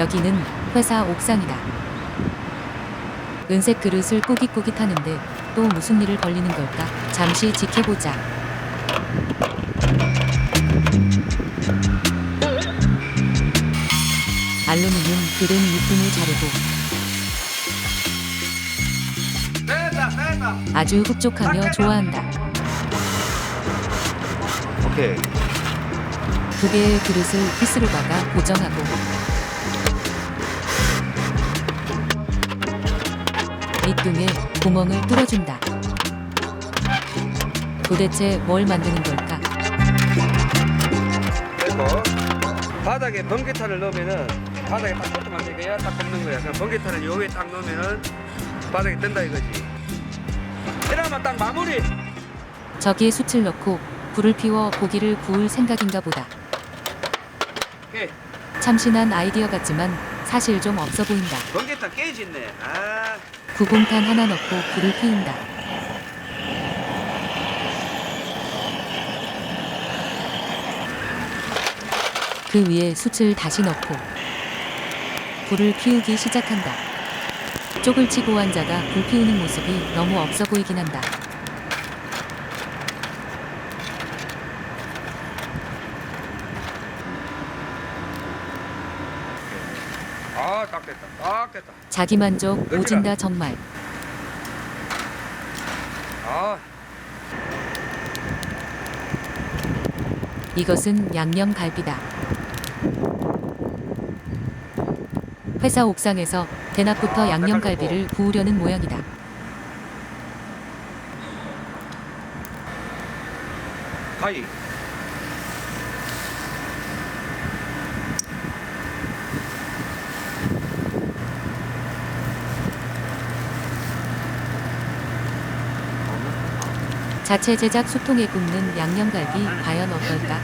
여기는 회사 옥상이다. 은색 그릇을 꾸깃꾸깃 하는데 또 무슨 일을 벌리는 걸까? 잠시 지켜보자. 알루미늄 그릇 유품을 자르고 아주 흡족하며 좋아한다. 오케이 두 개의 그릇을 피스로 박아 고정하고 밑둥에 구멍을 뚫어준다. 도대체 뭘 만드는 걸까? 그리고 바닥에 번개탄을 넣으면은 바닥에 딱 꽂으면 이거야 딱 꼽는 거야 그럼 번개탄을 요 위에 딱 넣으면은 바닥에 뜬다 이거지 이러면 딱 마무리 저기에 숯을 넣고 불을 피워 고기를 구울 생각인가 보다. 오케이 참신한 아이디어 같지만 사실 좀 없어 보인다. 번개탄 깨지네 아 구공탄 하나 넣고 불을 피운다. 그 위에 숯을 다시 넣고 불을 피우기 시작한다. 쪽을 치고 앉아가 불 피우는 모습이 너무 없어 보이긴 한다. 아, 딱 됐다. 딱 됐다. 자기 만족 오진다 정말. 아, 이것은 양념 갈비다. 회사 옥상에서 대낮부터 양념 갈비를 구우려는 모양이다. 하이. 자체 제작 수통에 굽는 양념갈비 과연 어떨까?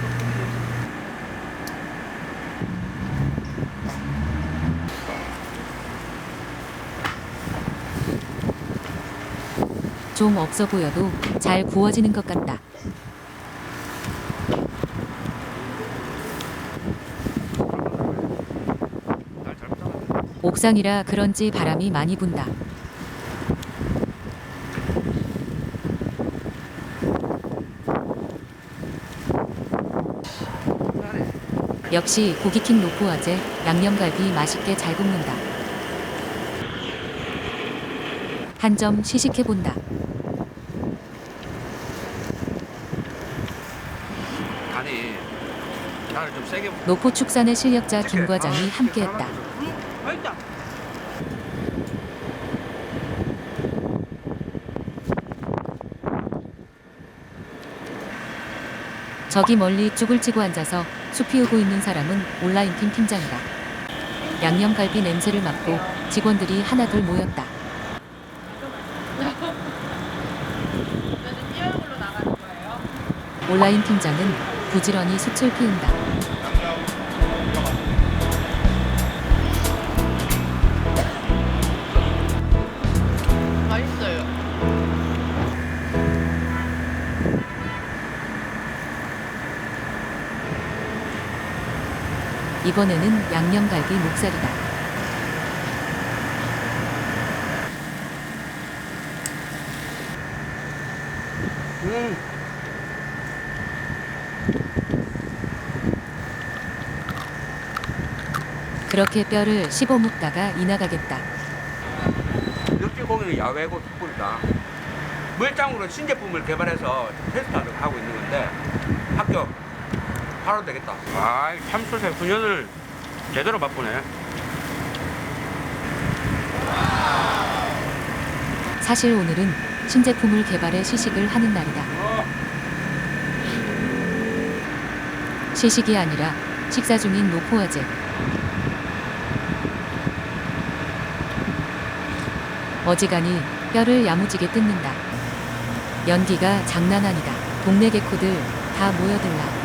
좀 없어 보여도 잘 구워지는 것 같다. 옥상이라 그런지 바람이 많이 분다. 잘해. 역시 고기킹 노포화제 양념갈비 맛있게 잘 굽는다. 한 점 시식해 본다. 아니, 나를 좀 세게. 부- 노포 축산의 실력자 김. 과장이 아, 함께했다. 저기 멀리 쭈글 치고 앉아서 숲 피우고 있는 사람은 온라인 팀 팀장이다. 양념갈비 냄새를 맡고 직원들이 하나둘 모였다. 온라인 팀장은 부지런히 숯을 피운다. 이번에는 양념갈비 목살이다. 음. 그렇게 뼈를 씹어 먹다가 이나가겠다. 육지고기는 야외고 숯불이다. 물장으로 신제품을 개발해서 테스트하고 하고 있는 건데 합격 바로 되겠다. 아, 참숯의 훈연을 제대로 맛보네. 사실 오늘은 신제품을 개발해 시식을 하는 날이다. 시식이 아니라 식사 중인 노포화제. 어지간히 뼈를 야무지게 뜯는다. 연기가 장난 아니다. 동네 개코들 다 모여들라.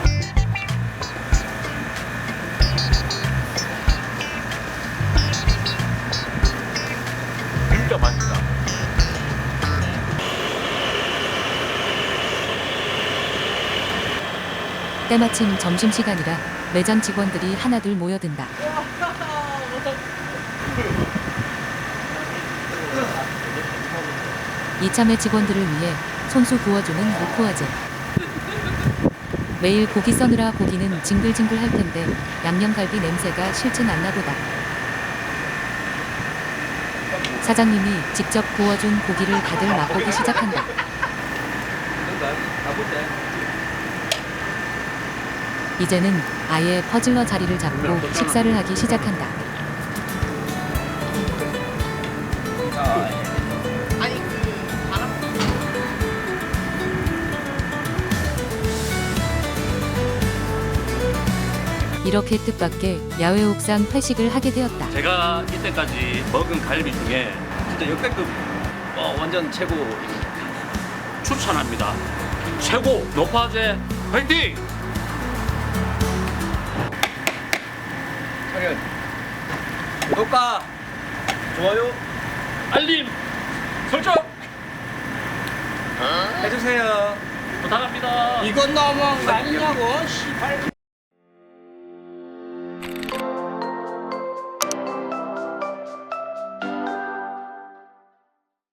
때마침 점심시간이라 매장 직원들이 하나둘 모여든다. 와, 이참에 직원들을 위해 손수 구워주는 노포아제. 매일 고기 써느라 고기는 징글징글 할 텐데 양념갈비 냄새가 싫진 않나 보다. 사장님이 직접 구워준 고기를 다들 맛보기 시작한다. 이제는 아예 퍼즐러 자리를 잡고 식사를 하기 시작한다. 이렇게 뜻밖의 야외 옥상 회식을 하게 되었다. 제가 이때까지 먹은 갈비 중에 진짜 역대급 어, 완전 최고 추천합니다. 최고 노파제 화이팅! 차렷. 구독과 좋아요, 알림 설정 해주세요. 부탁합니다. 이건 너무한 거 아니냐고 씨발